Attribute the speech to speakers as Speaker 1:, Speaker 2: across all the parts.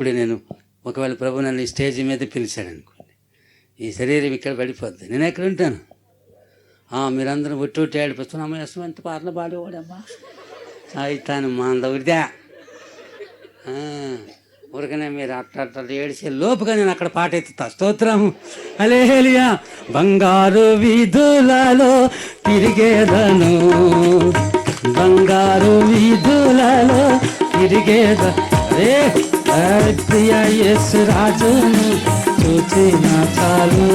Speaker 1: ఇప్పుడే నేను ఒకవేళ ప్రభు నన్ను ఈ స్టేజ్ మీద పిలిచాడు అనుకోండి ఈ శరీరం ఇక్కడ పడిపోద్ది. నేను ఎక్కడ ఉంటాను? మీరందరూ ఒట్టి ఒట్టి ఏడిపిస్తున్నా అమ్మ అసలు ఎంత పాటలు పాడేవాడమ్మా? సాయితాను మా ఊరికనే మీరు అట్ట అట్ట ఏడిసే లోపుగా నేను అక్కడ పాట ఎత్తుతా. స్తోత్రం అలేలియా బంగారు వీధులలో తిరిగేదను. బంగారు వీధులలో తిరిగేద प्रिया राजन सोचे ना चालू।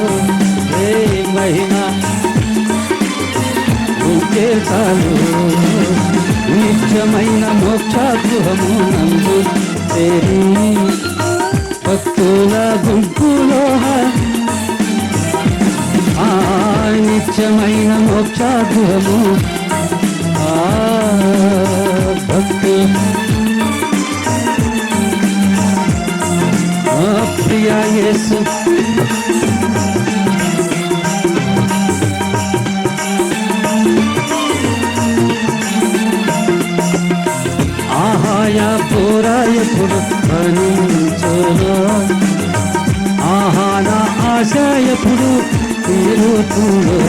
Speaker 1: हे महीना भूखे चालू नित्य महीना मोक्षा गृहम हम तेरी भक्तुला गुंपुलोहा आ नित्य महीना मोक्षा गृहम ప్రియ యేసు. ఆహాయ పూరాయ పురు భరించును ఆహాన ఆశయపుడు తీరుతుందో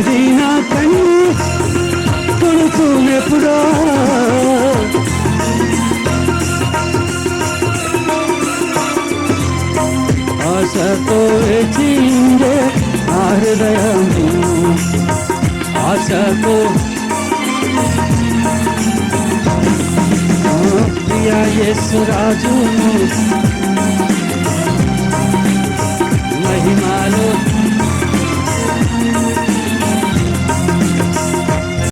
Speaker 1: తండ్రి నా కన్ను కొడుకునెప్పుడో ఆశతో వేచిందే ఆ హృదయము ఆశతో ప్రియ యేసు రాజును